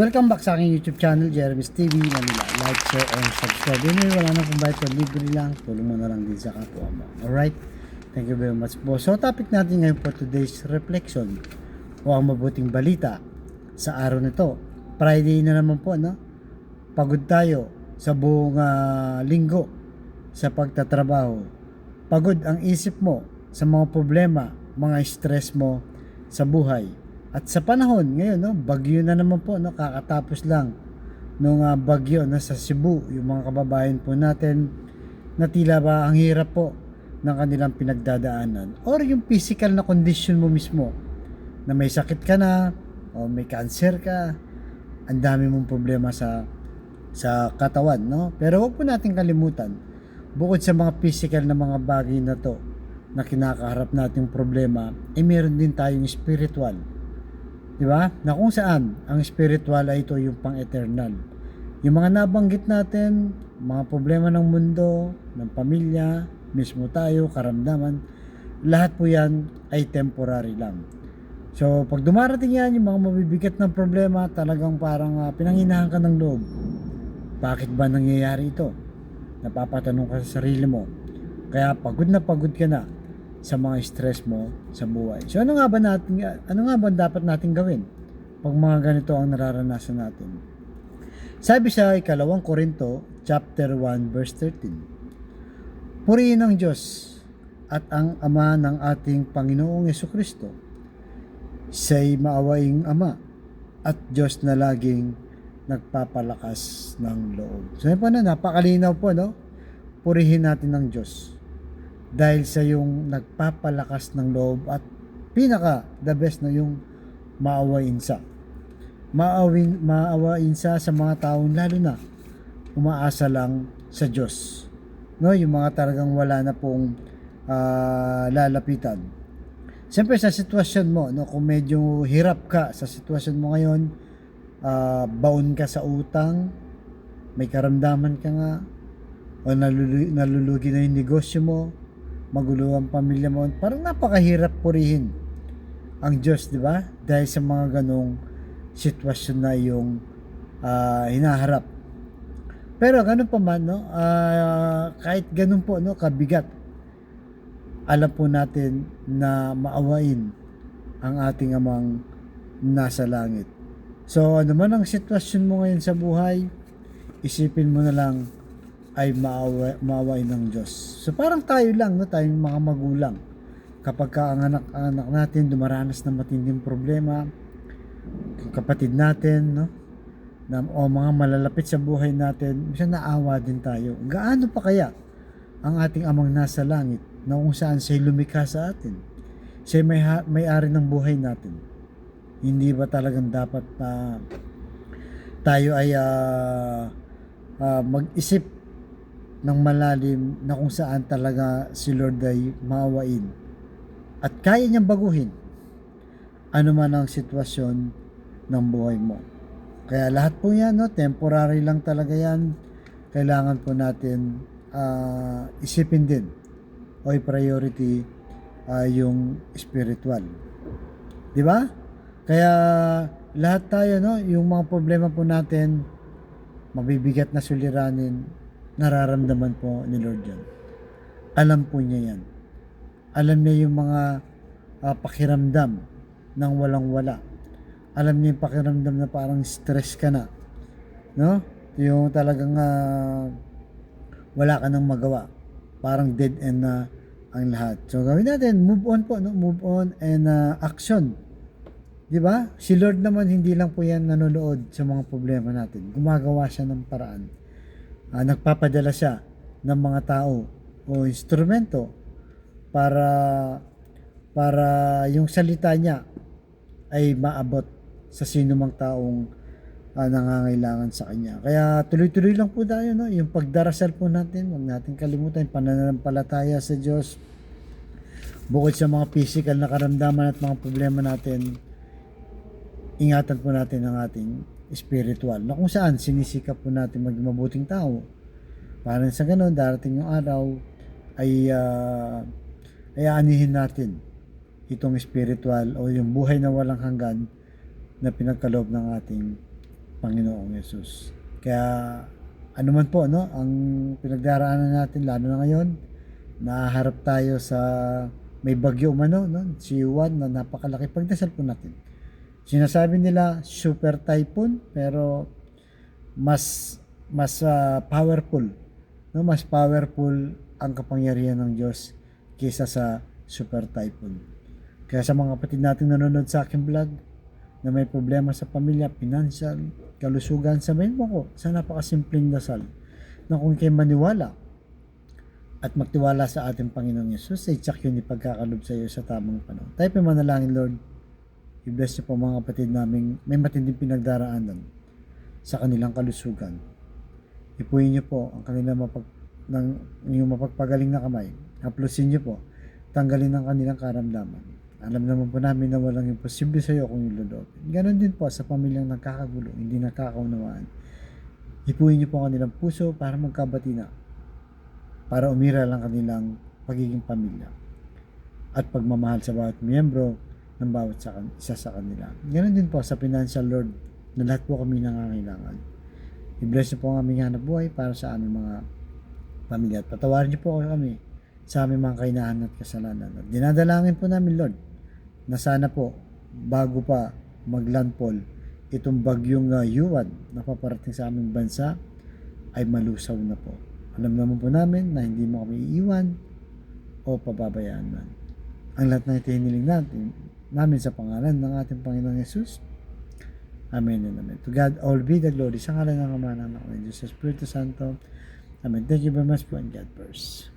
Welcome back sa aking YouTube channel, Jeremy's TV Manila. Like, share, and subscribe. Anyway, wala nang kumbay ko, libre lang. Tulong mo na lang din sa kapwa mo. Alright? Thank you very much po. So, topic natin ngayon for today's reflection o ang mabuting balita sa araw nito. Friday na naman po, no? Pagod tayo sa buong ah, linggo sa pagtatrabaho. Pagod ang isip mo sa mga problema, mga stress mo sa buhay. At sa panahon ngayon, no, bagyo na naman po, no, kakatapos lang nung ah, bagyo na sa Cebu, yung mga kababayan po natin na tila ba ang hirap po ng kanilang pinagdadaanan. Or yung physical na condition mo mismo na may sakit ka na o may cancer ka ang dami mong problema sa sa katawan no? Pero wag po natin kalimutan bukod sa mga physical na mga bagay na to na kinakaharap nating problema eh meron din tayong spiritual di ba na kung saan ang spiritual ay ito yung pang eternal yung mga nabanggit natin mga problema ng mundo ng pamilya mismo tayo karamdaman lahat po yan ay temporary lang So, pag dumarating yan, yung mga mabibigat ng problema, talagang parang uh, pinanginahan ka ng loob. Bakit ba nangyayari ito? Napapatanong ka sa sarili mo. Kaya pagod na pagod ka na sa mga stress mo sa buhay. So, ano nga ba natin, ano nga ba dapat natin gawin pag mga ganito ang nararanasan natin? Sabi sa ikalawang Korinto, chapter 1, verse 13. Purihin ang Diyos at ang Ama ng ating Panginoong Yeso Kristo siya'y maawaing Ama at Diyos na laging nagpapalakas ng loob. So yun po na, napakalinaw po, no? Purihin natin ng Diyos. Dahil sa yung nagpapalakas ng loob at pinaka the best na yung maawain sa. Maawin, maawain sa sa mga taong lalo na umaasa lang sa Diyos. No, yung mga talagang wala na pong ah, lalapitan. Siyempre sa sitwasyon mo, no, kung medyo hirap ka sa sitwasyon mo ngayon, ah, baon ka sa utang, may karamdaman ka nga, o nalulu- nalulugi na yung negosyo mo, magulo ang pamilya mo, parang napakahirap purihin ang Diyos, di ba? Dahil sa mga ganong sitwasyon na yung ah, hinaharap. Pero ganun pa man, no? ah, kahit ganun po, no, kabigat, alam po natin na maawain ang ating amang nasa langit. So, ano man ang sitwasyon mo ngayon sa buhay, isipin mo na lang ay maawa, maawain ng Diyos. So, parang tayo lang, no, tayong mga magulang. Kapag ka ang anak-anak natin dumaranas ng matinding problema, kapatid natin, no, na, o mga malalapit sa buhay natin, minsan naawa din tayo. Gaano pa kaya ang ating amang nasa langit na kung saan siya lumikha sa atin. Siya may, may-ari ng buhay natin. Hindi ba talagang dapat na tayo ay ah, ah, mag-isip ng malalim na kung saan talaga si Lord ay maawain at kaya niyang baguhin ano man ang sitwasyon ng buhay mo. Kaya lahat po yan, no, temporary lang talaga yan. Kailangan po natin ah, isipin din o i-priority ah, yung spiritual. Di ba? Kaya lahat tayo, no, yung mga problema po natin, mabibigat na suliranin, nararamdaman po ni Lord yan. Alam po niya yan. Alam niya yung mga ah, pakiramdam ng walang-wala. Alam niya yung pakiramdam na parang stress ka na. No? Yung talagang ah, wala ka nang magawa. Parang dead end na ang lahat. So gawin natin, move on po, no? Move on and ah, action. 'Di ba? Si Lord naman hindi lang po 'yan nanonood sa mga problema natin. Gumagawa siya ng paraan. Ah, nagpapadala siya ng mga tao o instrumento para para yung salita niya ay maabot sa sino mang taong ah, nangangailangan sa kanya. Kaya tuloy-tuloy lang po tayo, no? Yung pagdarasal po natin, huwag natin kalimutan, pananampalataya sa Diyos. Bukod sa mga physical na karamdaman at mga problema natin, ingatan po natin ang ating spiritual na kung saan sinisikap po natin maging mabuting tao. Para sa ganun, darating yung araw ay uh, ay aanihin natin itong spiritual o yung buhay na walang hanggan na pinagkaloob ng ating Panginoong Yesus. Kaya ano man po no, ang pinagdaraanan natin lalo na ngayon, naharap tayo sa may bagyo umano, no? Si Juan na napakalaki. Pagdasal po natin. Sinasabi nila super typhoon pero mas mas ah, powerful no mas powerful ang kapangyarihan ng Diyos kaysa sa super typhoon kaya sa mga kapatid nating nanonood sa aking vlog na may problema sa pamilya, financial, kalusugan, sabihin mo ko sa napakasimpleng dasal na kung kayo maniwala at magtiwala sa ating Panginoong Yesus, ay tsak yun ipagkakalob sa iyo sa tamang panahon. Tayo pa manalangin, Lord. I-bless niyo po mga kapatid namin may matinding pinagdaraanan sa kanilang kalusugan. Ipuin niyo po ang kanilang mapag, ng, yung mapagpagaling na kamay. Haplusin niyo po. Tanggalin ang kanilang karamdaman. Alam naman po namin na walang imposible sa iyo kung ilulobin. Ganon din po sa pamilyang nagkakagulo, hindi nakakaunawaan. Ipuin niyo po ang kanilang puso para magkabati na. Para umira lang kanilang pagiging pamilya. At pagmamahal sa bawat miyembro ng bawat sa, isa sa kanila. Ganon din po sa financial Lord na lahat po kami nangangailangan. I-bless niyo po ang aming hanap buhay para sa aming mga pamilya. At patawarin niyo po kami sa aming mga kainahan at kasalanan. At dinadalangin po namin, Lord, na sana po, bago pa maglandfall, itong bagyong uh, Yuan na paparating sa aming bansa ay malusaw na po. Alam naman po namin na hindi mo kami iiwan o pababayaan man. Ang lahat na ito hiniling natin, namin sa pangalan ng ating Panginoong Yesus. Amen and Amen. To God all be the glory. Sa ngalan ng Ama ng Diyos sa Espiritu Santo. Amen. Thank you very much po and God bless.